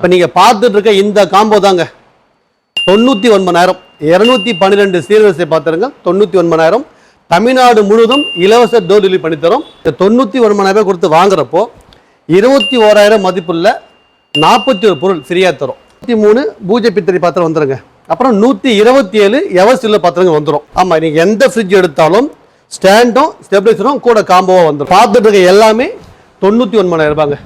இப்போ நீங்கள் பார்த்துட்டு இருக்க இந்த காம்போ தாங்க. தொண்ணூற்றி ஒன்பதாயிரம். இரநூத்தி பன்னிரெண்டு சீர்வரிசை பார்த்துருங்க. தொண்ணூற்றி ஒன்பதாயிரம். தமிழ்நாடு முழுவதும் இலவச டோர் டெலிவரி பண்ணித்தரோம் இந்த தொண்ணூற்றி ஒன்பதாயிரம் கொடுத்து வாங்குறப்போ இருபத்தி ஓராயிரம் மதிப்புள்ள நாற்பத்தி ஒரு பொருள் ஃப்ரீயாக தரும். நூற்றி மூணு பூஜை பித்தளை பாத்திரம் வந்துருங்க. அப்புறம் நூற்றி இருபத்தி ஏழு எவசில் பாத்திரங்கள் வந்துடும் ஆமாம் நீங்கள் எந்த ஃப்ரிட்ஜ் எடுத்தாலும் ஸ்டாண்டும் ஸ்டெபிலைசரும் கூட காம்போவாக வந்துடும் பார்த்துட்டு இருக்க எல்லாமே தொண்ணூற்றி ஒன்பதாயிரம் ரூபாங்க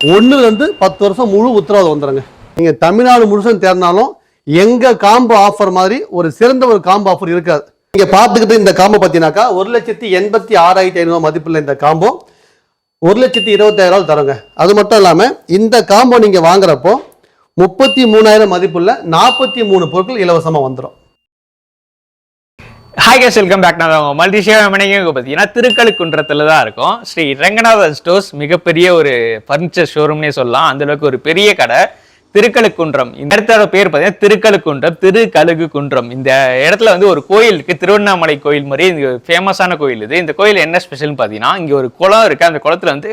ஒன்றுலேருந்து பத்து வருஷம் முழு உத்தரவாதம் வந்துடுங்க நீங்கள் தமிழ்நாடு முழுசும் தேர்னாலும் எங்கள் காம்போ ஆஃபர் மாதிரி ஒரு சிறந்த ஒரு காம்போ ஆஃபர் இருக்காது. நீங்கள் பார்த்துக்கிட்டு இந்த காம்போ பார்த்தீங்கன்னாக்கா ஒரு லட்சத்தி எண்பத்தி ஆறாயிரத்தி ஐநூறு மதிப்புள்ள இந்த காம்போ ஒரு லட்சத்தி இருபத்தாயிரம் தருங்க. அது மட்டும் இல்லாமல் இந்த காம்போ நீங்கள் வாங்குறப்போ முப்பத்தி மூணாயிரம் மதிப்புள்ள நாற்பத்தி மூணு பொருட்கள் இலவசமாக வந்துடும் ஹாய் கேஸ் வெல்கம் பேக் நான் உங்க மல்டி பார்த்தீங்கன்னா திருக்கழுக்குன்றத்தில் தான் இருக்கும். ஸ்ரீ ரங்கநாதன் ஸ்டோர்ஸ் மிகப்பெரிய ஒரு ஃபர்னிச்சர் ஷோரூம்னே சொல்லலாம். அந்தளவுக்கு ஒரு பெரிய கடை. திருக்கழுக்குன்றம். இந்த இடத்தோட பேர் பார்த்தீங்கன்னா திருக்கழுக்குன்றம் திருக்கழுகு குன்றம் இந்த இடத்துல வந்து ஒரு கோயில் இருக்குது திருவண்ணாமலை கோயில் மாதிரி இது ஃபேமஸான கோயில் இது. இந்த கோயில் என்ன ஸ்பெஷல்னு பார்த்தீங்கன்னா இங்கே ஒரு குளம் இருக்குது அந்த குளத்துல வந்து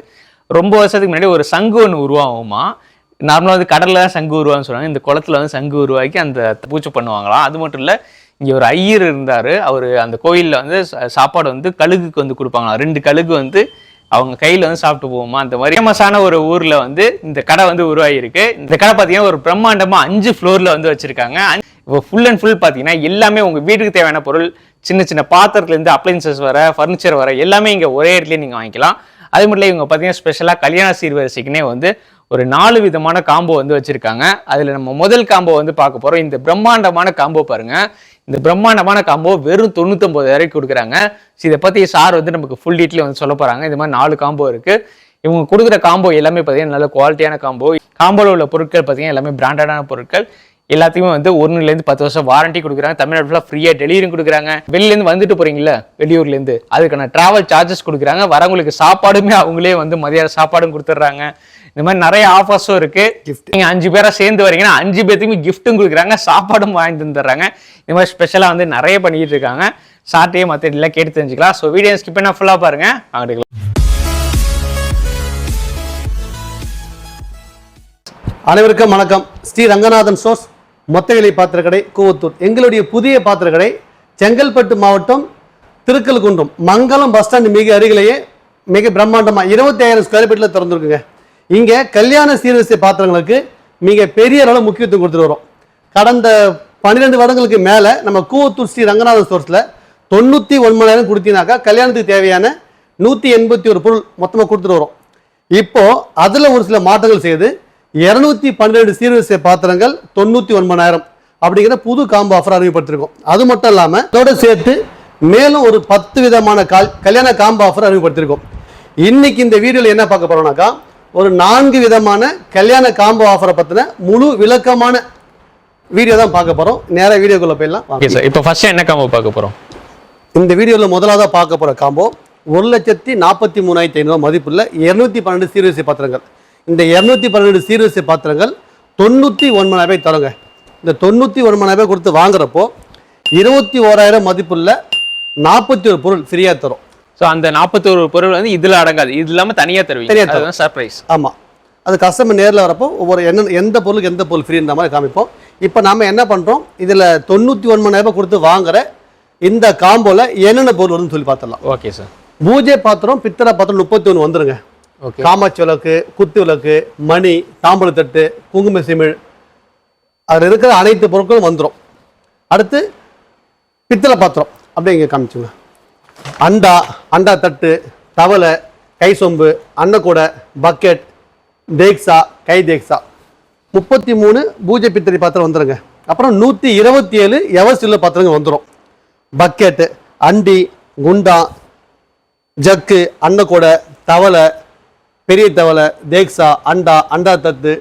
ரொம்ப வருஷத்துக்கு முன்னாடி ஒரு சங்கு ஒன்று உருவாகுமா? நார்மலாக வந்து கடலில் தான் சங்கு உருவான்னு சொல்லுவாங்க. இந்த குளத்துல வந்து சங்கு உருவாக்கி அந்த பூஜை பண்ணுவாங்களாம். அது மட்டும் இல்லை இங்கே ஒரு ஐயர் இருந்தார். அவர் அந்த கோயிலில் வந்து சாப்பாடு வந்து கழுகுக்கு வந்து கொடுப்பாங்களாம். ரெண்டு கழுகு வந்து அவங்க கையில் வந்து சாப்பிட்டு போவோமா? அந்த மாதிரி ஃபேமஸான ஒரு ஊரில் வந்து இந்த கடை வந்து உருவாகியிருக்கு இந்த கடை பார்த்தீங்கன்னா ஒரு பிரம்மாண்டமாக அஞ்சு ஃப்ளோரில் வந்து வச்சுருக்காங்க. இப்போ ஃபுல் அண்ட் ஃபுல் பார்த்தீங்கன்னா எல்லாமே உங்கள் வீட்டுக்கு தேவையான பொருள் சின்ன சின்ன பாத்திரத்துலேருந்து அப்ளைன்சஸ் வர ஃபர்னிச்சர் வர எல்லாமே இங்கே ஒரே இடத்துலயே நீங்கள் வாங்கிக்கலாம். அது மட்டும் இல்லை இவங்க பார்த்தீங்கன்னா ஸ்பெஷலாக கல்யாண சீர்வரிசைக்குனே வந்து ஒரு நாலு விதமான காம்போ வந்து வச்சுருக்காங்க. அதில் நம்ம முதல் காம்போ வந்து பார்க்க போகிறோம் இந்த பிரம்மாண்டமான காம்போ பாருங்கள் இந்த பிரம்மாண்டமான காம்போ வெறும் தொண்ணூத்தொம்பது வரைக்கும் கொடுக்குறாங்க. ஸோ இதை பற்றி சார் வந்து நமக்கு ஃபுல் டீட்டெயில் வந்து சொல்ல போகிறாங்க இது மாதிரி நாலு காம்போ இருக்குது இவங்க கொடுக்குற காம்போ எல்லாமே பார்த்தீங்கன்னா நல்ல குவாலிட்டியான காம்போ காம்போவில் உள்ள பொருட்கள் பார்த்தீங்கன்னா எல்லாமே பிராண்டடான பொருட்கள். எல்லாத்தையுமே வந்து ஒன்றுலேருந்து பத்து வருஷம் வாரண்டி கொடுக்குறாங்க. தமிழ்நாடு ஃபுல்லாக ஃப்ரீயாக டெலிவரியும் கொடுக்குறாங்க. வெளிலேருந்து வந்துட்டு போகிறீங்களா வெளியூர்லேருந்து அதுக்கான ட்ராவல் சார்ஜஸ் கொடுக்குறாங்க. வரவங்களுக்கு சாப்பாடுமே அவங்களே வந்து மதியான சாப்பாடும் கொடுத்துட்றாங்க. இந்த மாதிரி நிறைய ஆஃபர்ஸும் இருக்கு. Gift. நீங்க அஞ்சு பேரா சேர்ந்து வரீங்கன்னா அஞ்சு பேத்துக்குமே கிஃப்ட்டும் கொடுக்குறாங்க சாப்பாடும் வாங்கி தந்துடுறாங்க இந்த மாதிரி ஸ்பெஷலாக வந்து நிறைய பண்ணிட்டு இருக்காங்க. சார்ட்டையே மற்ற எல்லாம் கேட்டு தெரிஞ்சுக்கலாம். ஸோ வீடியோ ஸ்கிப் பண்ணா ஃபுல்லாக பாருங்க. அங்கிட்டு அனைவருக்கும் வணக்கம். ஸ்ரீ ரங்கநாதன் சோர்ஸ் மொத்த விலை பாத்திரக்கடை கூவத்தூர். எங்களுடைய புதிய பாத்திரக்கடை செங்கல்பட்டு மாவட்டம் திருக்கல்குன்றம் மங்கலம் பஸ் ஸ்டாண்ட் மிக அருகிலேயே மிக பிரம்மாண்டமாக இருபத்தி ஆயிரம் ஸ்கொயர் ஃபீட்டில் திறந்துருக்குங்க. இங்கே கல்யாண சீர்வரிசை பாத்திரங்களுக்கு மிக பெரிய அளவு முக்கியத்துவம் கொடுத்துட்டு வரோம். கடந்த பன்னிரெண்டு வருடங்களுக்கு மேலே நம்ம கூவத்தூர் ஸ்ரீ ரங்கநாதன் ஸ்டோர்ஸில் தொண்ணூற்றி ஒன்பதாயிரம் கொடுத்தீங்கன்னாக்கா கல்யாணத்துக்கு தேவையான நூற்றி எண்பத்தி ஒரு பொருள் மொத்தமாக கொடுத்துட்டு வரோம். இப்போது அதில் ஒரு சில மாற்றங்கள் செய்து இரநூத்தி பன்னிரெண்டு சீர்வரிசை பாத்திரங்கள் தொண்ணூற்றி ஒன்பதாயிரம் அப்படிங்கிற புது காம்போ ஆஃபர் அறிமுகப்படுத்திருக்கோம். அது மட்டும் இல்லாமல் இதோட சேர்த்து மேலும் ஒரு பத்து விதமான கால் கல்யாண காம்போ ஆஃபர் அறிமுகப்படுத்திருக்கோம். இன்னைக்கு இந்த வீடியோவில் என்ன பார்க்க போகிறோம்னாக்கா ஒரு நான்கு விதமான கல்யாண காம்போ ஆஃபரை பத்தின முழு விளக்கமான வீடியோ தான் பார்க்க போறோம். நேரா வீடியோக்குள்ள போயிடலாம். ஓகே சார் இப்போ ஃபர்ஸ்ட் என்ன காம்போ பார்க்க போகிறோம் இந்த வீடியோவில் முதலாவதாக பார்க்க போகிற காம்போ ஒரு லட்சத்தி நாற்பத்தி மூணாயிரத்தி ஐநூறு மதிப்புள்ள இரநூத்தி பன்னெண்டு சீர்வரிசை பாத்திரங்கள். இந்த இரநூத்தி பன்னெண்டு சீர்வரிசை பாத்திரங்கள் தொண்ணூற்றி ஒன்பதாயிரம் ரூபாய் தருங்க. இந்த தொண்ணூற்றி ஒன்பதாயிரம் ரூபாய் கொடுத்து வாங்குறப்போ இருபத்தி ஓராயிரம் மதிப்புள்ள நாற்பத்தி ஒரு பொருள் ஃப்ரீயாக தரும். ஸோ அந்த நாற்பத்தோரு பொருள் வந்து இதுல அடங்காது. இது இல்லாம தனியா தருவீங்க. தனியா தரும். அதுதான் சர்ப்ரைஸ் ஆமாம் அது கஸ்டமர் நேரில் வரப்போ ஒவ்வொரு என்ன எந்த பொருளுக்கு எந்த பொருள் ஃப்ரீன்ற மாதிரி காமிப்போம். இப்போ நாம என்ன பண்ணுறோம் இதில் தொண்ணூற்றி ஒன்பதாயிரம் ரூபாய் கொடுத்து வாங்குற இந்த காம்போவில் என்னென்ன பொருள் வருதுன்னு சொல்லி பார்த்துடலாம் ஓகே சார் பூஜை பாத்திரம் பித்தளை பாத்திரம் முப்பத்தி ஒன்று வந்துருங்க. ஓகே காமாட்சி விளக்கு குத்து விளக்கு மணி தாம்பூலத்தட்டு குங்கும சிமிழ். அதில் இருக்கிற அனைத்து பொருட்களும் வந்துடும் அடுத்து பித்தளை பாத்திரம். அப்படியே இங்கே காமிச்சுங்க. அண்டா அண்டா தட்டு தவளை கை சொம்பு அன்னக்கூடை பக்கெட் தேக்ஸா கை தேக்ஸா. முப்பத்தி மூணு பூஜை பித்தரி பாத்திரம் வந்துடுங்க அப்புறம் நூற்றி இருபத்தி ஏழு எவசில்ல பாத்திரங்கள் வந்துடும் பக்கெட்டு அண்டி குண்டா ஜக்கு அன்னக்கூடை தவளை பெரிய தவளை தேக்ஸா அண்டா அண்டா தத்து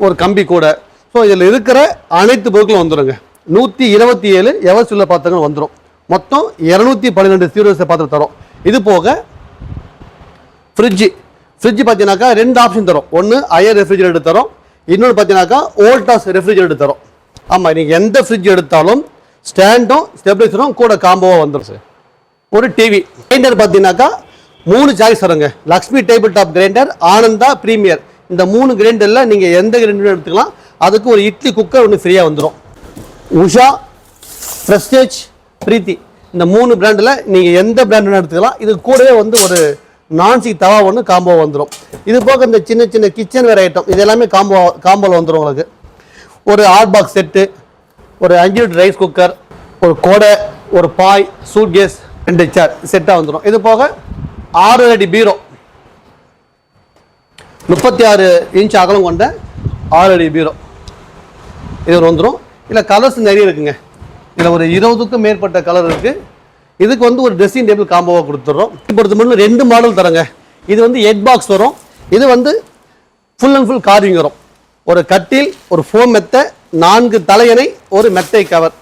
ஒரு கம்பி கூடை. ஸோ இதில் இருக்கிற அனைத்து பொருட்களும் வந்துடுங்க நூற்றி இருபத்தி ஏழு எவசில்ல பாத்திரங்கள் வந்துடும் மொத்தம் இரநூத்தி பன்னிரெண்டு சீரியஸை பாத்திரம் தரும். இது போக ஃப்ரிட்ஜு ஃப்ரிட்ஜ் பார்த்தீங்கன்னாக்கா ரெண்டு ஆப்ஷன் தரும். ஒன்று அயர் ரெஃப்ரிஜரேட்டர் தரும். இன்னொன்று பார்த்தீங்கன்னாக்கா ஓல்டாஸ் ரெஃப்ரிஜரேட்டர் தரும். ஆமாம் நீங்கள் எந்த ஃப்ரிட்ஜ் எடுத்தாலும் ஸ்டாண்டும் ஸ்டெபிலைசரும் கூட காம்போவாக வந்துடும் சார் ஒரு டிவி கிரைண்டர் பார்த்தீங்கன்னாக்கா மூணு சாய்ஸ் வருங்க Lakshmi table top grinder Ananda premier இந்த மூணு கிரைண்டரில் நீங்கள் எந்த கிரைண்டரும் எடுத்துக்கலாம். அதுக்கு ஒரு இட்லி குக்கர் ஒன்று ஃப்ரீயாக வந்துடும் உஷா ப்ரெஸ்டேஜ் பிரீத்தி இந்த மூணு பிராண்டில் நீங்கள் எந்த பிராண்ட் எடுத்துக்கலாம். இது கூடவே வந்து ஒரு நான்ஸ்டிக் தவா ஒன்று காம்போ வந்துடும் இது போக இந்த சின்ன சின்ன கிச்சன் வேறு ஐட்டம் இது எல்லாமே காம்போ காம்போவில் வந்துடும் உங்களுக்கு. ஒரு ஆட் பாக்ஸ் செட்டு ஒரு அஞ்சு லிட்டர் ரைஸ் குக்கர் ஒரு கொடை ஒரு பாய் சூட் கேஸ் ரெண்டு சேர் செட்டாக வந்துடும் இது போக ஆறு அடி பீரோ முப்பத்தி ஆறு இன்ச் அகலம் கொண்ட ஆறு அடி பீரோ. இது வந்துடும் இல்லை கலர்ஸ் நிறைய இருக்குங்க. இதில் ஒரு இருபதுக்கும் மேற்பட்ட கலர் இருக்குது இதுக்கு வந்து ஒரு ட்ரெஸ்ஸிங் டேபிள் காம்போவாக கொடுத்துட்றோம் பொறுத்த மட்டும் ரெண்டு மாடல் தரங்க. இது வந்து ஹெட் பாக்ஸ் வரும். இது வந்து ஃபுல் அண்ட் ஃபுல் கார்விங் வரும். ஒரு கட்டில் ஒரு ஃபோம் மெத்தை நான்கு தலையணை ஒரு மெத்தை கவர்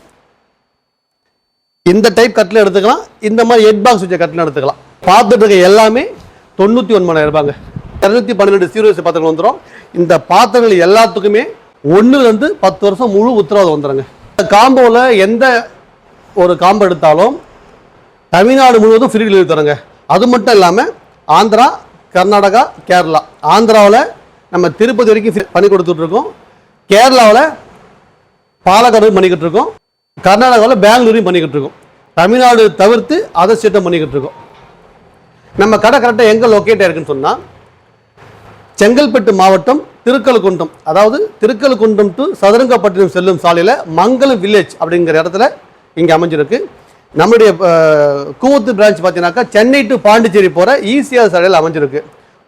இந்த டைப் கட்டில் எடுத்துக்கலாம். இந்த மாதிரி ஹெட் பாக்ஸ் வச்ச கட்டில் எடுத்துக்கலாம். பார்த்துட்டு இருக்க எல்லாமே தொண்ணூற்றி ஒன்பதாயிரம் ரூபாங்க இரநூத்தி பன்னெண்டு சீரியஸ் பாத்திரங்கள் வந்துடும் இந்த பாத்திரங்கள் எல்லாத்துக்குமே ஒன்றுலேருந்து பத்து வருஷம் முழு உத்தரவாதம் வந்துடுங்க காம்போவில் எந்த ஒரு காம்போ எடுத்தாலும் தமிழ்நாடு முழுவதும் ஃப்ரீ டெலிவரி தரங்க. அது மட்டும் இல்லாமல் ஆந்திரா கர்நாடகா கேரளா. ஆந்திராவில் நம்ம திருப்பதி வரைக்கும் பண்ணி கொடுத்துட்ருக்கோம் கேரளாவில் பாலக்காடு பண்ணிக்கிட்டு இருக்கோம். கர்நாடகாவில் பெங்களூரையும் பண்ணிக்கிட்டு இருக்கோம். தமிழ்நாடு தவிர்த்து அதர் ஸ்டேட்டும் பண்ணிக்கிட்டு இருக்கோம். நம்ம கடை கரெக்டாக எங்கே லொக்கேட் இருக்குன்னு சொன்னால் செங்கல்பட்டு மாவட்டம் திருக்கழுக்குன்றம். அதாவது திருக்கழுக்குன்றம் டு சதுரங்கப்பட்டினம் செல்லும் சாலையில் மங்கள வில்லேஜ் அப்படிங்கிற இடத்துல இங்கே அமைஞ்சிருக்கு. நம்முடைய கூவத்தூர் பிரான்ச் பார்த்தீங்கன்னாக்கா சென்னை டு பாண்டிச்சேரி போகிற ஈஸியாக சாலையில் அமைஞ்சிருக்கு.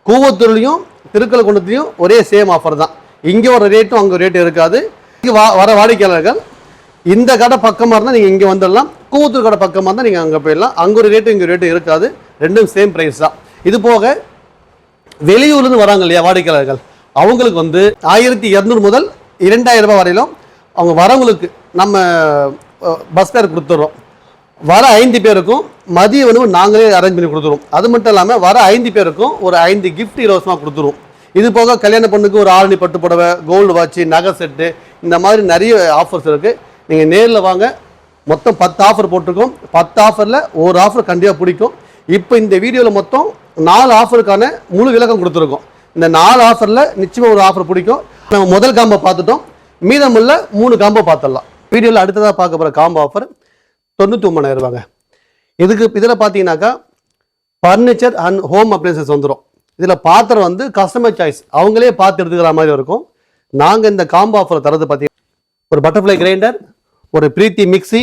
கூவத்தூர்லேயும் திருக்கழுக்குன்றத்துலையும் ஒரே சேம் ஆஃபர் தான். இங்கே ஒரு ரேட்டும் அங்கே ரேட்டும் இருக்காது. இங்கே வா வர வாடிக்கையாளர்கள் இந்த கடை பக்கமாக இருந்தால் நீங்கள் இங்கே வந்துடலாம். கூவத்தூர் கடை பக்கமாக இருந்தால் நீங்கள் அங்கே போயிடலாம். அங்கே ஒரு ரேட்டு இங்கே ரேட்டு இருக்காது. ரெண்டும் சேம் ப்ரைஸ் தான். இது போக வெளியூர்லேருந்து வராங்க இல்லையா வாடிக்கையாளர்கள்? அவங்களுக்கு வந்து ஆயிரத்தி இரநூறு முதல் இரண்டாயிரம் ரூபாய் வரையிலும் அவங்க வரவங்களுக்கு நம்ம பஸ் ஃபேர் கொடுத்துட்றோம். வர ஐந்து பேருக்கும் மதிய உணவு நாங்களே அரேஞ்ச் பண்ணி கொடுத்துருவோம் அது மட்டும் இல்லாமல் வர ஐந்து பேருக்கும் ஒரு ஐந்து கிஃப்ட் இலவசமாக கொடுத்துருவோம் இது போக கல்யாண பொண்ணுக்கு ஒரு ஆரணி பட்டு புடவை கோல்டு வாட்ச் நகை செட்டு இந்த மாதிரி நிறைய ஆஃபர்ஸ் இருக்குது நீங்கள் நேரில் வாங்க. மொத்தம் பத்து ஆஃபர் போட்டிருக்கோம். பத்து ஆஃபரில் ஒரு ஆஃபர் கண்டிப்பாக பிடிக்கும். இப்போ இந்த வீடியோவில் மொத்தம் நாலு ஆஃபருக்கான முழு விளக்கம் கொடுத்துருக்கோம். இந்த நாலு ஆஃபரில் நிச்சயமாக ஒரு ஆஃபர் பிடிக்கும். நம்ம முதல் காம்போ பார்த்துட்டோம். மீதமுள்ள மூணு காம்போ பார்த்துடலாம். வீடியோவில் அடுத்ததாக பார்க்க போகிற காம்போ ஆஃபர் தொண்ணூற்றி ஒம்பதாயிரம் ரூபாங்க. இதுக்கு இதில் பார்த்தீங்கன்னாக்கா ஃபர்னிச்சர் அண்ட் ஹோம் அப்ளைன்சஸ் வந்துடும் இதில் பாத்திரம் வந்து கஸ்டமர் சாய்ஸ் அவங்களே பார்த்து எடுத்துக்கிற மாதிரி இருக்கும். நாங்கள் இந்த காம்போ ஆஃபர் தரது பார்த்தீங்கன்னா ஒரு பட்டர்ஃப்ளை கிரைண்டர் ஒரு பிரீத்தி மிக்ஸி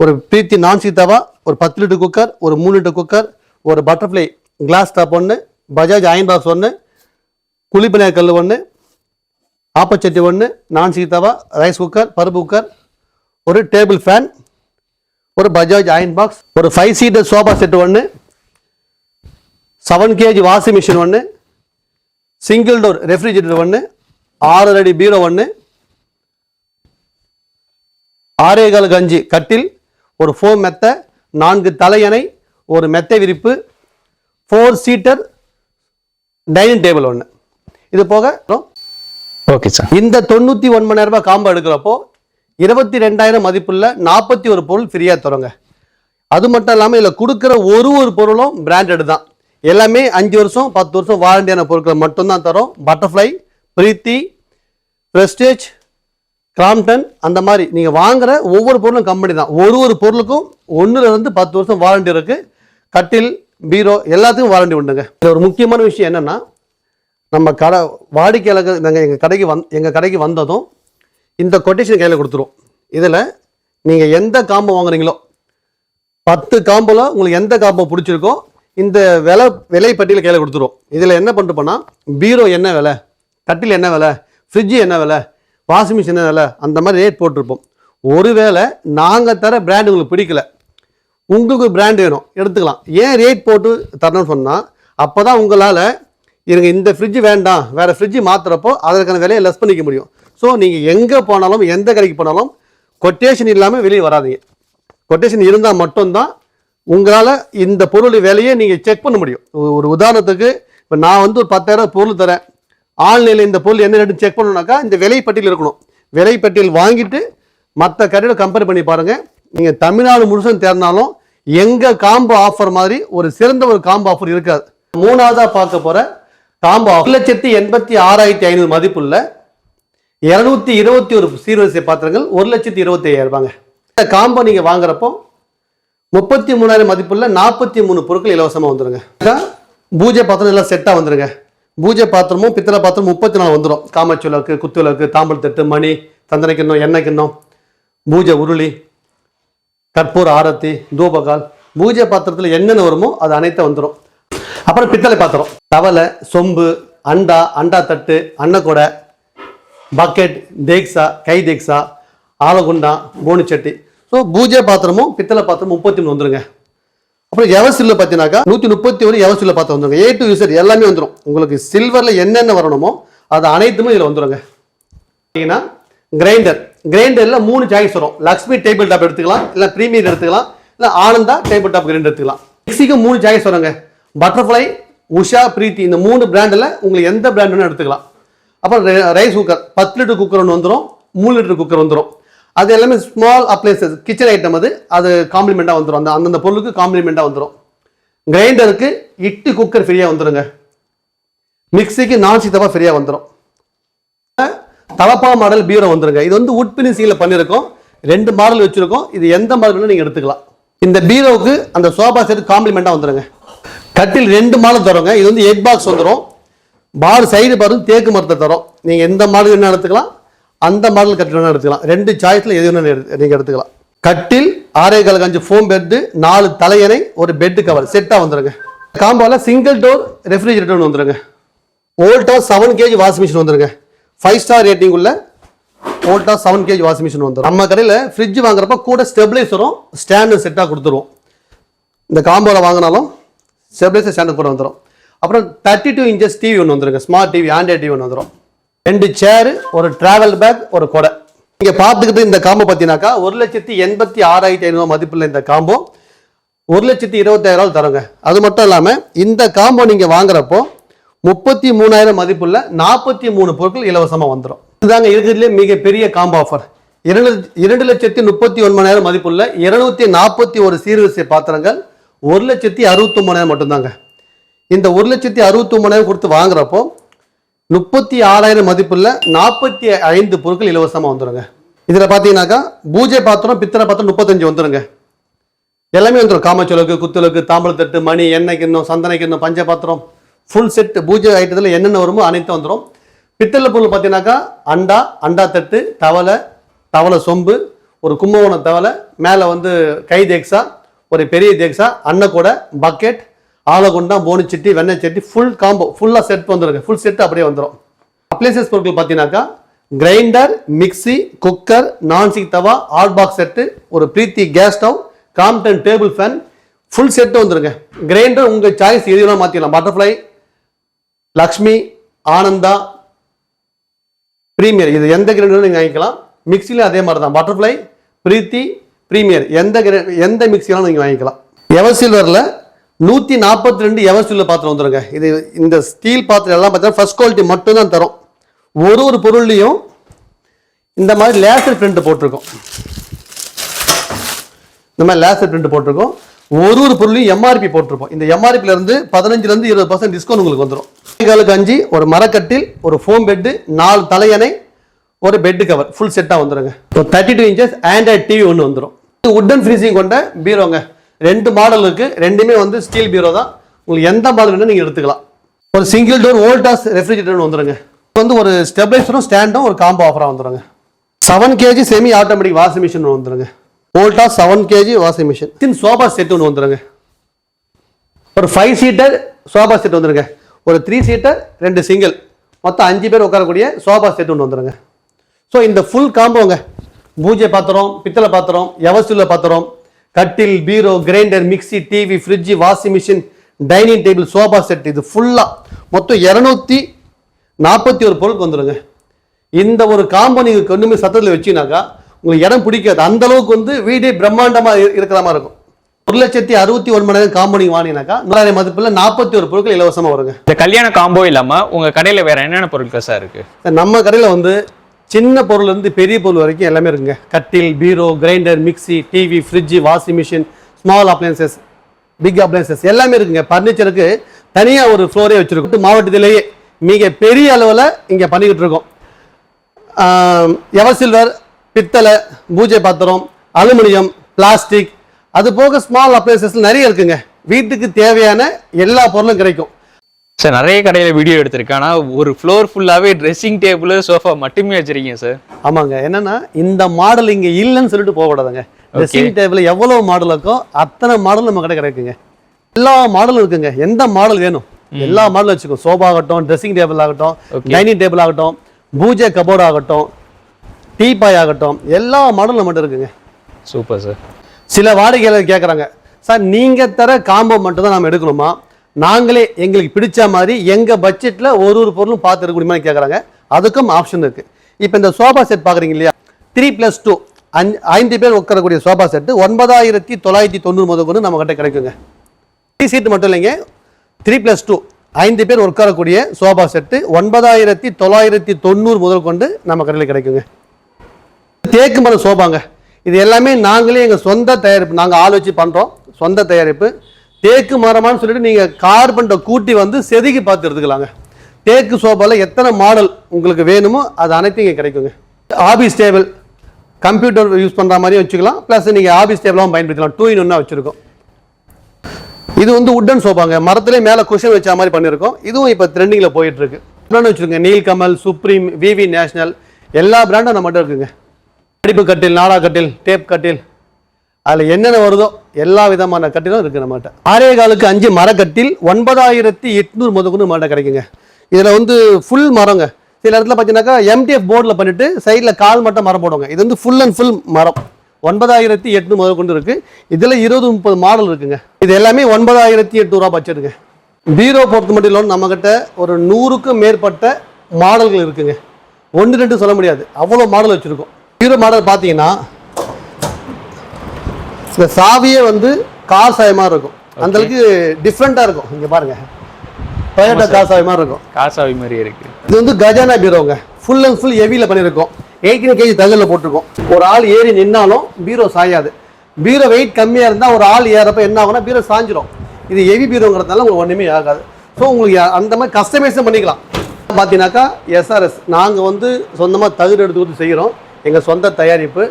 ஒரு பிரீத்தி நான்சி தவா ஒரு பத்து லிட்டர் குக்கர் ஒரு மூணு லிட்டர் குக்கர் ஒரு பட்டர்ஃப்ளை கிளாஸ் டாப் ஒன்று பஜாஜ் அயன் பாக்ஸ் ஒன்று குழிப்பினர் கல் ஒன்று ஆப்பச்சட்டி ஒன்று நான் தவா ரைஸ் குக்கர் பருப்பு குக்கர் ஒரு டேபிள் ஃபேன் ஒரு பஜாஜ் அயன் பாக்ஸ் ஒரு ஃபைவ் சீட்டர் சோஃபா செட் ஒன்று செவன் கேஜி வாஷிங் மிஷின் ஒன்று சிங்கிள் டோர் ரெஃப்ரிஜிரேட்டர் ஒன்று ஆறு அடி பீரோ ஒன்று ஆரேகால் கஞ்சி கட்டில் ஒரு ஃபோம் மெத்தை நான்கு தலையணை ஒரு மெத்தை விரிப்பு ஃபோர் சீட்டர் டைனிங் டேபிள் ஒன்று இது போக ஓகே சார் இந்த தொண்ணூற்றி ஒன்பதாயிரம் ரூபாய் காம்போ எடுக்கிறப்போ இருபத்தி ரெண்டாயிரம் மதிப்புள்ள நாற்பத்தி ஒரு பொருள் ஃப்ரீயாக தரோங்க. அது மட்டும் இல்லாமல் இதில் கொடுக்குற ஒரு ஒரு பொருளும் பிராண்டட் தான். எல்லாமே அஞ்சு வருஷம் பத்து வருஷம் வாரண்டியான பொருட்களை மட்டும்தான் தரோம். பட்டர்ஃப்ளை பிரீத்தி பிரஸ்டேஜ் கிராம்டன் அந்த மாதிரி. நீங்கள் வாங்குற ஒவ்வொரு பொருளும் கம்பெனி தான். ஒரு ஒரு பொருளுக்கும் ஒன்றுல இருந்து பத்து வருஷம் வாரண்டி இருக்குது கட்டில் பீரோ எல்லாத்துக்கும் வாரண்டி உண்டுங்க. இது ஒரு முக்கியமான விஷயம் என்னென்னா நம்ம கடை வாடிக்கையாளர்கள் நாங்கள் எங்கள் கடைக்கு வந் எங்கள் கடைக்கு வந்ததும் இந்த கொட்டேஷன் கையில் கொடுத்துருவோம் இதில் நீங்கள் எந்த காம்போ வாங்குறீங்களோ பத்து காம்போல உங்களுக்கு எந்த காம்போ பிடிச்சிருக்கோ இந்த விலை விலை பட்டியல கையில் கொடுத்துருவோம் இதில் என்ன பண்ணிட்டு போனால் பீரோ என்ன விலை கட்டில் என்ன விலை ஃப்ரிட்ஜு என்ன விலை வாஷிங் மிஷின் என்ன விலை அந்த மாதிரி ரேட் போட்டிருப்போம். ஒருவேளை நாங்கள் தர பிராண்ட் உங்களுக்கு பிடிக்கல உங்களுக்கு பிராண்ட் வேணும். எடுத்துக்கலாம். ஏன் ரேட் போட்டு தரணும்னு சொன்னால் அப்போ தான் உங்களால் எனக்கு இந்த ஃப்ரிட்ஜ் வேண்டாம். வேறு ஃப்ரிட்ஜ் மாற்றுறப்போ அதற்கான விலையை லெஸ் பண்ணிக்க முடியும். ஸோ நீங்கள் எங்கே போனாலும் எந்த கடைக்கு போனாலும் கொட்டேஷன் இல்லாமல் வெளியே வராதீங்க. கொட்டேஷன் இருந்தால் மட்டும்தான் உங்களால் இந்த பொருள் விலையை நீங்கள் செக் பண்ண முடியும். ஒரு- உதாரணத்துக்கு இப்போ நான் வந்து ஒரு பத்தாயிரம் பொருள் தரேன். ஆன்லைனில் இந்த பொருள் என்ன ரேட்டுன்னு செக் பண்ணணுன்னாக்கா இந்த விலை பட்டியல் இருக்கணும். விலை பட்டியல் வாங்கிட்டு மற்ற கடையில் கம்பேர் பண்ணி பாருங்கள் நீங்கள் தமிழ்நாடு முழுசும் தேர்னாலும் எங்கள் காம்போ ஆஃபர் மாதிரி ஒரு சிறந்த ஒரு காம்போ ஆஃபர் இருக்காது. மூணாவதாக பார்க்க போகிற காம்போ ஒரு லட்சத்தி எண்பத்தி ஆறாயிரத்தி ஐநூறு மதிப்புள்ள இரநூத்தி இருபத்தி ஒரு சீர்வரிசை பாத்திரங்கள் ஒரு லட்சத்தி இருபத்தி ஐயாயிரம் ரூபாங்க. இந்த காம்போ நீங்கள் வாங்குறப்போ முப்பத்தி மூணாயிரம் மதிப்புள்ள நாற்பத்தி மூணு பொருட்கள் இலவசமாக வந்துடுங்க பூஜை பாத்திரம் எல்லாம் செட்டாக வந்துடுங்க பூஜை பாத்திரமும் பித்தளை பாத்திரம் முப்பத்தி நாலு வந்துடும் காமாட்சி விளக்கு குத்து விளக்கு தாம்பல் தட்டு மணி சந்தன கிண்ணம் எண்ணெய் கிண்ணம் பூஜை உருளி கற்பூர ஆரத்தி தூபகால் பூஜை பாத்திரத்தில் என்னென்ன வருமோ அது அனைத்தும் வந்துடும் அப்புறம் பித்தளை பாத்திரம். தவளை சொம்பு அண்டா அண்டா தட்டு அன்னக்கூடை பக்கெட் தேக்ஸா கை தேக்ஸா ஆலகுண்டா போனிச்சட்டி. ஸோ பூஜை பாத்திரமும் பித்தளை பாத்திரமும் முப்பத்தி மூணு வந்துருங்க. அப்புறம் எவசில்ல பார்த்தீங்கன்னாக்கா நூற்றி முப்பத்தி ஒரு எவசில்ல பாத்திரம் வந்துருங்க. ஏ டு யூசர் எல்லாமே வந்துடும் உங்களுக்கு சில்வரில் என்னென்ன வரணுமோ அது அனைத்துமே இதில் வந்துடுங்க பார்த்தீங்கன்னா கிரைண்டர் கிரைண்டரில் மூணு சாய்ஸ் வரும். லக்ஷ்மி டேபிள் டாப் எடுத்துக்கலாம் இல்லை ப்ரீமியர் எடுத்துக்கலாம் இல்லை ஆனந்தா டேபிள் டாப் கிரைண்டர் எடுத்துக்கலாம். மிக்சிக்கு மூணு சாய்ஸ் வருங்க. பட்டர்ஃப்ளை உஷா பிரீத்தி இந்த மூணு பிராண்டில் உங்களுக்கு எந்த பிராண்ட் வேணும் எடுத்துக்கலாம். அப்புறம் ரைஸ் குக்கர் பத்து லிட்டர் குக்கர் ஒன்று வந்துடும் மூணு லிட்டர் குக்கர் வந்துடும் அது எல்லாமே ஸ்மால் அப்ளைன்சஸ் கிச்சன் ஐட்டம் அது அது காம்ப்ளிமெண்ட்டாக வந்துடும் அந்த அந்தந்த பொருளுக்கு காம்ப்ளிமெண்ட்டாக வந்துடும் கிரைண்டருக்கு இட்டு குக்கர் ஃப்ரீயாக வந்துடுங்க மிக்சிக்கு நான்சி தவா ஃப்ரீயாக வந்துடும் தலப்பா மாடல் பீரோ வந்துருங்க. இது வந்து உட் பினிசிங்கில் பண்ணியிருக்கோம் ரெண்டு மாடல் வச்சுருக்கோம். இது எந்த மாடல் வேணும் நீங்கள் எடுத்துக்கலாம். இந்த பீரோவுக்கு அந்த சோபா செட் காம்ப்ளிமெண்ட்டாக வந்துடுங்க கட்டில் ரெண்டு மாடல் தரோங்க. இது வந்து எக் பாக்ஸ் வந்துடும் பார் சைடு பாரும் தேக்கு மரத்தை தரும். நீங்கள் எந்த மாடல் வேணும் எடுத்துக்கலாம். அந்த மாடல் கட்டில் வேணால் எடுத்துக்கலாம். ரெண்டு சாய்ஸில் எது வேணும் நீங்கள் எடுத்துக்கலாம். கட்டில் ஆறே கால் அஞ்சு ஃபோம் பெட்டு நாலு தலையணை ஒரு பெட்டு கவர் செட்டாக வந்துடுங்க காம்போவில் சிங்கிள் டோர் ரெஃப்ரிஜரேட்டர் ஒன்று வந்துடுங்க ஓல்டா செவன் கேஜி வாஷிங் மிஷின் வந்துடுங்க ஃபைவ் ஸ்டார் ரேட்டிங் உள்ள ஓல்டா செவன் கேஜி வாஷிங் மிஷின் வந்துடும் நம்ம கடையில் ஃப்ரிட்ஜ் வாங்குறப்ப கூட ஸ்டெபிளைசரும் ஸ்டாண்டு செட்டாக கொடுத்துருவோம் இந்த காம்போவில் வாங்கினாலும் ஸ்டெபிளைசர் ஸ்டாண்டு கூட வந்துடும் அப்புறம் தேர்ட்டி டூ இன்ச்சஸ் டிவி ஒன்று வந்துருங்க. ஸ்மார்ட் டிவி ஆண்ட்ராய்ட் டிவி ஒன்று வந்துடும் ரெண்டு சேரு ஒரு டிராவல் பேக் ஒரு கொடை. நீங்கள் பார்த்துக்கிட்டு இந்த காம்போ பார்த்தீங்கன்னாக்கா ஒரு லட்சத்தி எண்பத்தி ஆறாயிரத்தி ஐநூறு மதிப்பில் இந்த காம்போ ஒரு லட்சத்தி இருபத்தாயிரம் தருங்க. அது மட்டும் இல்லாமல் இந்த காம்போ நீங்கள் வாங்குறப்போ முப்பத்தி மூணாயிரம் மதிப்புள்ள நாற்பத்தி மூணு பொருட்கள் இலவசமாக வந்துடும் இதுதாங்க இருக்கிறதுலே மிகப்பெரிய காம்போ ஆஃபர் இரண்டு இரண்டு லட்சத்தி முப்பத்தி ஒன்பதாயிரம் மதிப்புள்ள இருநூத்தி நாற்பத்தி ஒரு சீர்வரிசை பாத்திரங்கள் ஒரு லட்சத்தி அறுபத்தி ஒன்பதாயிரம் மட்டும்தாங்க. இந்த ஒரு லட்சத்தி அறுபத்தி ஒன்பதாயிரம் கொடுத்து வாங்குறப்போ முப்பத்தி ஆறாயிரம் மதிப்புள்ள நாற்பத்தி ஐந்து பொருட்கள் இலவசமாக வந்துடுங்க இதில் பார்த்தீங்கன்னாக்கா பூஜை பாத்திரம் பித்தளை பாத்திரம் முப்பத்தஞ்சு வந்துடுங்க எல்லாமே வந்துடும் காமச்சொலுக்கு குத்துலுக்கு தாம்பளத்தட்டு மணி எண்ணெய் கிண்ணம் சந்தனைக்கு கிண்ணம் பஞ்ச பாத்திரம் ஃபுல் செட் பூஜை ஐட்டத்தில் என்னென்ன வருமோ அனைத்தும் வந்துடும் பித்தளை பொருள் பார்த்தீங்கன்னாக்கா அண்டா அண்டா தட்டு தவளை தவளை சொம்பு ஒரு கும்பகோண தவளை மேலே வந்து கை தேக்ஸா ஒரு பெரிய தேக்ஸா அன்னக்கூடை பக்கெட் ஆலகுண்டா போனிச்சட்டி வெண்ணெய் சட்டி ஃபுல் காம்போ ஃபுல்லாக செட் வந்துருங்க. ஃபுல் செட் அப்படியே வந்துடும் அப்ளைசஸ் பொருட்கள் பார்த்தீங்கன்னாக்கா கிரைண்டர் மிக்ஸி குக்கர் நான்ஸ்டிக் தவா ஹாட் பாக்ஸ் செட்டு ஒரு Preethi gas stove Crompton table fan full set வந்துருங்க. கிரைண்டர் உங்கள் சாய்ஸ் எதுவும் மாற்றிக்கலாம் மாற்றிடலாம் பட்டர்ஃப்ளை லக்ஷ்மி ஆனந்தா ப்ரீமியர் இது எந்த கிரைண்டரும் நீங்கள் வாங்கிக்கலாம். மிக்சிலையும் அதே மாதிரி தான் பட்டர்ஃப்ளை பிரீத்தி ப்ரீமியர் எந்த எந்த மிக்சியெல்லாம் நீங்கள் வாங்கிக்கலாம். எவர் சில்வரில் நூற்றி நாற்பத்தி ரெண்டு எவர் சில்வர் பாத்திரம் வந்துருங்க. இது இந்த ஸ்டீல் பாத்திரம் எல்லாம் பார்த்தீங்கன்னா ஃபர்ஸ்ட் குவாலிட்டி மட்டும்தான் தரும். ஒரு ஒரு பொருள்லையும் இந்த மாதிரி லேசர் பிரிண்ட் போட்டிருக்கோம். இந்த மாதிரி லேசர் பிரிண்ட் போட்டிருக்கோம். ஒரு ஒரு பொருளையும் எம்ஆர்பி போட்டிருப்போம். இந்த MRP இருந்து பதினஞ்சுல இருந்து இருபது பர்சன்ட் டிஸ்கவுண்ட் உங்களுக்கு வந்துடும் காலுக்கு அஞ்சு ஒரு மரக்கட்டில் ஒரு ஃபோம் பெட்டு நாலு தலையணை ஒரு பெட்டு கவர் ஃபுல் செட்டாக வந்துருங்க. ஒரு thirty two inches Android TV ஒன்று வந்துடும் உட்டன் ஃப்ரீசிங் கொண்ட பீரோங்க. ரெண்டு மாடல் இருக்கு. ரெண்டுமே வந்து ஸ்டீல் பீரோ தான். உங்களுக்கு எந்த மாடல் வேணும் நீங்கள் எடுத்துக்கலாம். ஒரு சிங்கிள் டோர் ஓல்டாஸ் ரெஃப்ரிஜரேட்டர் வந்துடுங்க வந்து ஒரு ஸ்டெபிளைசரும் ஸ்டாண்டும் ஒரு காம்போ ஆஃபராக வந்துடுங்க seven KG semi automatic washing machine ஒன்று வந்துருங்க செவன் கேஜி வாஷிங் மிஷின் தின் சோபா செட் ஒன்று வந்துருங்க. ஒரு ஃபைவ் சீட்டர் சோபா செட் வந்துருங்க. ஒரு த்ரீ சீட்டர் ரெண்டு சிங்கிள் மொத்தம் அஞ்சு பேர் உட்காரக்கூடிய சோபா செட் ஒன்று வந்துருங்க. ஸோ இந்த ஃபுல் காம்போங்க பூஜை பாத்திரம் பித்தளை பாத்திரம் எவசுல பாத்திரம் கட்டில் பீரோ grinder mixie TV fridge washing machine dining table sofa set இது ஃபுல்லாக மொத்தம் இரநூத்தி நாற்பத்தி ஒரு பொருளுக்கு வந்துடுங்க இந்த ஒரு காம்போ நீங்கள் கொண்டு சத்தத்தில் வச்சீங்கன்னாக்கா உங்களுக்கு இடம் பிடிக்காது. அந்த அளவுக்கு வந்து வீடே பிரம்மாண்டமாக இரு- இருக்கிற மாதிரி இருக்கும். ஒரு லட்சத்தி அறுபத்தி ஒன்பதாயிரம் காம்போ நீங்கள் வாங்கினாக்கா நூறாயிரம் மதிப்பில் நாற்பத்தி ஒரு பொருட்கள் இலவசமாக வருங்க. இந்த கல்யாண காம்போ இல்லாம உங்க கடையில வேற என்னென்ன பொருட்கள் சார் இருக்கு? நம்ம கடையில் வந்து சின்ன பொருள்ல இருந்து பெரிய பொருள் வரைக்கும் எல்லாமே இருக்குங்க. கட்டில் பீரோ grinder mixie TV fridge washing machine small appliances big appliances எல்லாமே இருக்குங்க. ஃபர்னிச்சருக்கு தனியாக ஒரு ஃப்ளோரே வச்சிருக்கோம். மாவட்டத்திலேயே மிக பெரிய அளவில் இங்கே பண்ணிக்கிட்டு இருக்கோம். எவர் சில்வர் பித்தளை பூஜை பாத்திரம் அலுமினியம் பிளாஸ்டிக் அது போக ஸ்மால் அப்ளைசஸ் நிறைய இருக்குங்க. வீட்டுக்கு தேவையான எல்லா பொருளும் கிடைக்கும். சார் நிறைய கடையில வீடியோ எடுத்திருக்கேன். ஆனா ஒரு ஃப்ளோர் ஃபுல்லாவே ட்ரெஸ்ஸிங் டேபிள் சோஃபா மட்டுமே வச்சிருக்கீங்க சார் ஆமாங்க. என்னன்னா இந்த மாடல் இங்க இல்லைன்னு சொல்லிட்டு போகக்கூடாதுங்க. ட்ரெஸ்ஸிங் டேபிள் எவ்வளவு மாடல் இருக்கோ அத்தனை மாடல் நம்ம கடை கிடைக்குங்க. எல்லா மாடலும் இருக்குங்க. எந்த மாடல் வேணும்? எல்லா மாடலும் வச்சுக்கோ. சோபா ஆகட்டும் ட்ரெஸ்ஸிங் டேபிள் ஆகட்டும் டைனிங் டேபிள் ஆகட்டும் பூஜை கபோர்ட் ஆகட்டும் டீபாய் ஆகட்டும் எல்லா மாடலும் நம்மகிட்ட இருக்குங்க. சூப்பர் சார் சில வாடிக்கையாளர் கேட்குறாங்க சார் நீங்கள் தர காம்போ மட்டும் தான் நம்ம எடுக்கணுமா? நாங்களே எங்களுக்கு பிடிச்ச மாதிரி எங்கள் பட்ஜெட்டில் ஒரு ஒரு பொருளும் பார்த்து எடுக்க முடியுமான்னு கேட்குறாங்க அதுக்கும் ஆப்ஷன் இருக்குது இப்போ இந்த சோஃபா செட் பார்க்குறீங்க இல்லையா? த்ரீ ப்ளஸ் டூ அஞ்சு ஐந்து பேர் உட்காரக்கூடிய சோஃபா செட்டு ஒன்பதாயிரத்தி தொள்ளாயிரத்தி தொண்ணூறு முதல் கொண்டு நம்ம கிட்ட கிடைக்குங்க. த்ரீ சீட் மட்டும் இல்லைங்க. த்ரீ ப்ளஸ் டூ ஐந்து பேர் உட்காரக்கூடிய சோஃபா செட்டு ஒன்பதாயிரத்தி தொள்ளாயிரத்தி தொண்ணூறு முதல் கொண்டு நம்ம கடையில் கிடைக்குங்க. தேக்கு மரம் சோபாங்க. இது எல்லாமே நாங்களே எங்கள் சொந்த தயாரிப்பு. நாங்கள் ஆள் வச்சு பண்ணுறோம் சொந்த தயாரிப்பு. தேக்கு மரமான்னு சொல்லிட்டு நீங்கள் கார்பன்ட்டை கூட்டி வந்து செதுக்கி பார்த்து எடுத்துக்கலாங்க தேக்கு சோபாவில் எத்தனை மாடல் உங்களுக்கு வேணுமோ அது அனைத்தும் இங்கே கிடைக்குங்க. ஆஃபீஸ் டேபிள் கம்ப்யூட்டர் யூஸ் பண்ணுற மாதிரியும் வச்சுக்கலாம். ப்ளஸ் நீங்கள் ஆஃபீஸ் டேபிளாகவும் பயன்படுத்தலாம் டூ இன் ஒன்னாக வச்சுருக்கோம். இது வந்து உட்டன் சோபாங்க. மரத்துலேயே மேலே குஷன் வச்ச மாதிரி பண்ணியிருக்கோம் இதுவும் இப்போ ட்ரெண்டிங்கில் போயிட்டுருக்கு இன்னொன்று வச்சுருங்க நீல்கமல் சுப்ரீம் விவி நேஷனல் எல்லா பிராண்டும் நம்மகிட்ட இருக்குங்க. அடிப்பு கட்டில் நாடா கட்டில் டேப் கட்டில் அதில் என்னென்ன வருதோ எல்லா விதமான கட்டிலும் இருக்குது நம்மகிட்ட. ஆரே காலுக்கு அஞ்சு மரக்கட்டில் ஒன்பதாயிரத்தி எட்நூறு முத கொண்டு நம்மகிட்ட கிடைக்குங்க. இதில் வந்து ஃபுல் மரங்க. சில இடத்துல பார்த்தீங்கன்னாக்கா எம்டிஎஃப் போர்டில் பண்ணிட்டு சைடில் கால் மட்டும் மரம் போடுவாங்க. இது வந்து ஃபுல் அண்ட் ஃபுல் மரம். ஒன்பதாயிரத்தி எட்நூறு முதல் கொண்டு இருக்கு. இதில் இருபது முப்பது மாடல் இருக்குங்க. இது எல்லாமே ஒன்பதாயிரத்தி எட்நூறுரூவா பட்ஜெட்டுங்க பீரோ பொறுத்த மட்டும் இல்லாமல் நம்மக்கிட்ட ஒரு நூறுக்கும் மேற்பட்ட மாடல்கள் இருக்குங்க. ஒன்று ரெண்டு சொல்ல முடியாது. அவ்வளோ மாடல் வச்சுருக்கோம். பீரோ மாடல் பார்த்தீங்கன்னா இந்த சாவியே வந்து கார் சாய மாதிரி இருக்கும். அந்த அளவுக்கு டிஃப்ரெண்ட்டாக இருக்கும். இங்கே பாருங்க. டொயோட்டா கார் சாய மாதிரி இருக்கும். காசாவி மாதிரி இருக்கு. இது வந்து கஜானா பீரோங்க. ஃபுல் அண்ட் ஃபுல் ஹெவியில் பண்ணியிருக்கோம் எயிட்டீன் கேஜி தகவலில் போட்டிருக்கோம். ஒரு ஆள் ஏறி நின்னாலும் பீரோ சாயாது. பீரோ வெயிட் கம்மியாக இருந்தால் ஒரு ஆள் ஏறப்ப என்ன ஆகும்னா பீரோ சாஞ்சிரும். இது ஹெவி பீரோங்கிறதுனால உங்களுக்கு ஒன்றுமே ஆகாது. ஸோ உங்களுக்கு அந்த மாதிரி கஸ்டமைஸும் பண்ணிக்கலாம். பார்த்தீங்கன்னாக்கா எஸ்ஆர்எஸ் நாங்கள் வந்து சொந்தமாக தகுடு எடுத்து கொடுத்து செய்கிறோம் எங்கள் சொந்த தயாரிப்பு.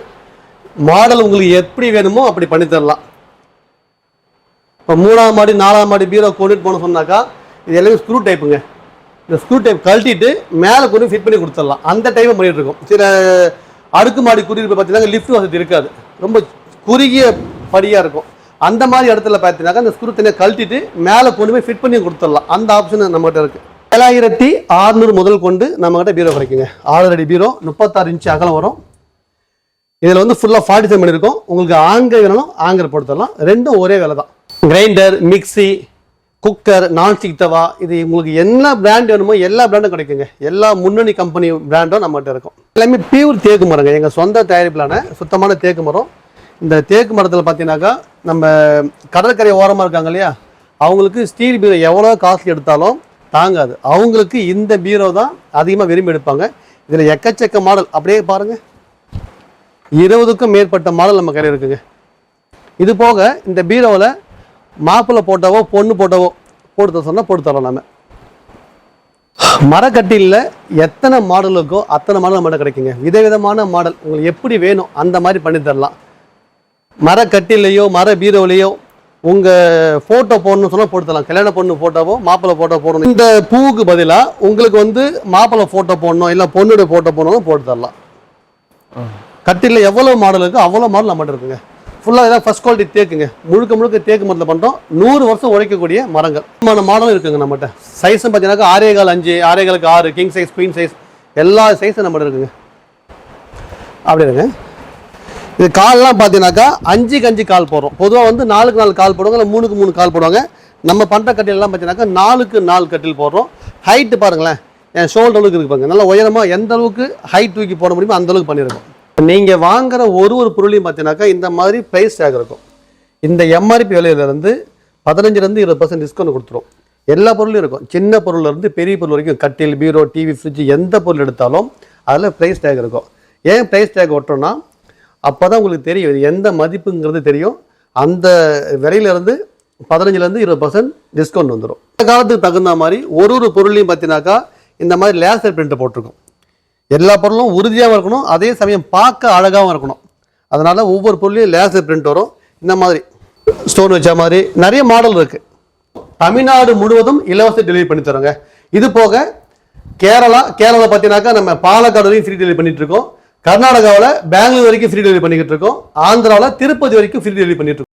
மாடல் உங்களுக்கு எப்படி வேணுமோ அப்படி பண்ணி தரலாம். இப்போ மூணாம் மாடி நாலாம் மாடி பீரோ கொண்டுட்டு போன சொன்னாக்கா இது எல்லாமே ஸ்க்ரூ டைப்புங்க இந்த ஸ்க்ரூ டைப் கழட்டிட்டு மேலே கொண்டு ஃபிட் பண்ணி கொடுத்துடலாம். அந்த டைமை பண்ணிகிட்டு இருக்கோம். சில அடுக்குமாடி குடியிருப்பு பார்த்தீங்கன்னா லிஃப்ட் வசதி இருக்காது. ரொம்ப குறுகிய படியாக இருக்கும். அந்த மாதிரி இடத்துல பார்த்தீங்கன்னாக்கா அந்த ஸ்க்ரூ தனியாக கழட்டிட்டு மேலே கொண்டு போய் ஃபிட் பண்ணி கொடுத்துடலாம். அந்த ஆப்ஷன் நம்மகிட்ட இருக்குது ஏழாயிரத்தி ஆறுநூறு முதல் கொண்டு நம்மகிட்ட பீரோ கிடைக்குங்க. ஆறு அடி பீரோ முப்பத்தாறு இன்ச்சு அகலம் வரும். இதில் வந்து ஃபுல்லாக ஃபார்ட்டி ஃபைவ் இருக்கும். உங்களுக்கு ஆங்கர் வேணாலும் ஆங்கர் போட்டுத்தரலாம் ரெண்டும் ஒரே வேலை தான். கிரைண்டர் மிக்ஸி குக்கர் நான்ஸ்டிக் தவா இது உங்களுக்கு என்ன பிராண்ட் வேணுமோ எல்லா பிராண்டும் கிடைக்குங்க. எல்லா முன்னணி கம்பெனி பிராண்டும் நம்மகிட்ட இருக்கும். எல்லாமே பியூர் தேக்கு மரங்க. எங்கள் சொந்த தயாரிப்பிலான சுத்தமான தேக்கு மரம். இந்த தேக்கு மரத்தில் பார்த்தீங்கன்னாக்கா நம்ம கடற்கரை ஓரமாக இருக்காங்க இல்லையா? அவங்களுக்கு ஸ்டீல் பீரோ எவ்வளோ காஸ்ட்லி எடுத்தாலும் தாங்காது. அவங்களுக்கு இந்த பீரோ தான் அதிகமாக விரும்பி எடுப்பாங்க. இதில் எக்கச்சக்க மாடல். அப்படியே பாருங்கள் இருபதுக்கும் மேற்பட்ட மாடல் நம்ம கையில் இருக்குங்க. இது போக இந்த பீரோவில் மாப்பிள்ளை போட்டாவோ பொண்ணு போட்டாவோ போட்டு தர சொன்னால் போட்டு தரோம் நம்ம மரக்கட்டிலில் எத்தனை மாடல் இருக்கோ அத்தனை மாடல் நம்மகிட்ட கிடைக்குங்க. விதவிதமான மாடல். உங்களுக்கு எப்படி வேணும் அந்த மாதிரி பண்ணி தரலாம். மரக்கட்டிலையோ மர பீரோவிலையோ உங்கள் ஃபோட்டோ போடணும்னு சொன்னால் போட்டு தரலாம் கல்யாண பொண்ணு ஃபோட்டோவோ மாப்பிள்ளை ஃபோட்டோ போடணும். இந்த பூவுக்கு பதிலாக உங்களுக்கு வந்து மாப்பிள்ளை ஃபோட்டோ போடணும் இல்லை பொண்ணுடைய ஃபோட்டோ போடணும் போட்டு தரலாம் கட்டிலில் எவ்வளோ மாடல் இருக்கோ அவ்வளோ மாடல் நம்மகிட்ட இருக்குங்க. ஃபுல்லாக இதான் ஃபஸ்ட் குவாலிட்டி தேக்குங்க. முழுக்க முழுக்க தேக்கு மரத்தில் பண்ணுறோம் நூறு வருஷம் உழைக்கக்கூடிய மரங்கள். விதமான மாடலும் இருக்குங்க நம்மகிட்ட. சைஸும் பார்த்தீங்கன்னாக்கா ஆறே கால் அஞ்சு ஆறே காலுக்கு ஆறு கிங் சைஸ் குயின் சைஸ் எல்லா சைஸும் நம்மகிட்ட இருக்குங்க. அப்படி இருங்க. இது கால்லாம் பார்த்தீங்கன்னாக்கா அஞ்சுக்கு அஞ்சு கால் போடுறோம். பொதுவாக வந்து நாலுக்கு நாலு கால் போடுவாங்க இல்லை மூணுக்கு மூணு கால் போடுவாங்க. நம்ம பண்ணுற கட்டிலெல்லாம் பார்த்தீங்கன்னாக்கா நாலுக்கு நாலு கட்டில் போடுறோம். ஹைட்டு பாருங்களேன். என் ஷோல்டர் அளவுக்கு இருக்கு பாருங்க. நல்லா உயரமாக எந்த அளவுக்கு ஹைட் தூக்கி போட முடியுமோ அந்த அளவுக்கு பண்ணியிருக்கோம் நீங்கள் வாங்குற ஒரு ஒரு பொருளையும் பார்த்தீங்கன்னாக்கா இந்த மாதிரி ப்ரைஸ் டேக் இருக்கும். இந்த எம்ஆர்பி விலையிலேருந்து பதினஞ்சுலேருந்து இருபது பர்சன்ட் டிஸ்கவுண்ட் கொடுத்துரும். எல்லா பொருளும் இருக்கும். சின்ன பொருள்லேருந்து பெரிய பொருள் வரைக்கும் கட்டில் பீரோ டிவி ஃப்ரிட்ஜ் எந்த பொருள் எடுத்தாலும் அதில் ப்ரைஸ் டேக் இருக்கும். ஏன் ப்ரைஸ் டேக் ஒட்டுறோன்னா அப்போ தான் உங்களுக்கு தெரியும் இது எந்த மதிப்புங்கிறது தெரியும். அந்த விலையிலேருந்து பதினஞ்சுலேருந்து இருபது பர்சன்ட் டிஸ்கவுண்ட் வந்துடும் இந்த காலத்துக்கு தகுந்த மாதிரி ஒரு ஒரு பொருளையும் பார்த்தீங்கன்னாக்கா இந்த மாதிரி லேசர் பிரிண்ட்டை போட்டிருக்கோம். எல்லா பொருளும் உறுதியாகவும் இருக்கணும் அதே சமயம் பார்க்க அழகாகவும் இருக்கணும். அதனால் ஒவ்வொரு பொருளையும் லேசர் பிரிண்ட் வரும். இந்த மாதிரி ஸ்டோன் வச்ச மாதிரி நிறைய மாடல் இருக்குது தமிழ்நாடு முழுவதும் இலவச டெலிவரி பண்ணி தரோங்க இது போக கேரளா கேரளா பார்த்தீங்கன்னாக்கா நம்ம பாலக்காடு ஃப்ரீ டெலிவரி பண்ணிகிட்ருக்கோம் இருக்கோம். கர்நாடகாவில் பெங்களூர் வரைக்கும் ஃப்ரீ டெலிவரி பண்ணிக்கிட்டு இருக்கோம். ஆந்திராவில் திருப்பதி வரைக்கும் ஃப்ரீ டெலிவரி பண்ணிட்டு இருக்கோம்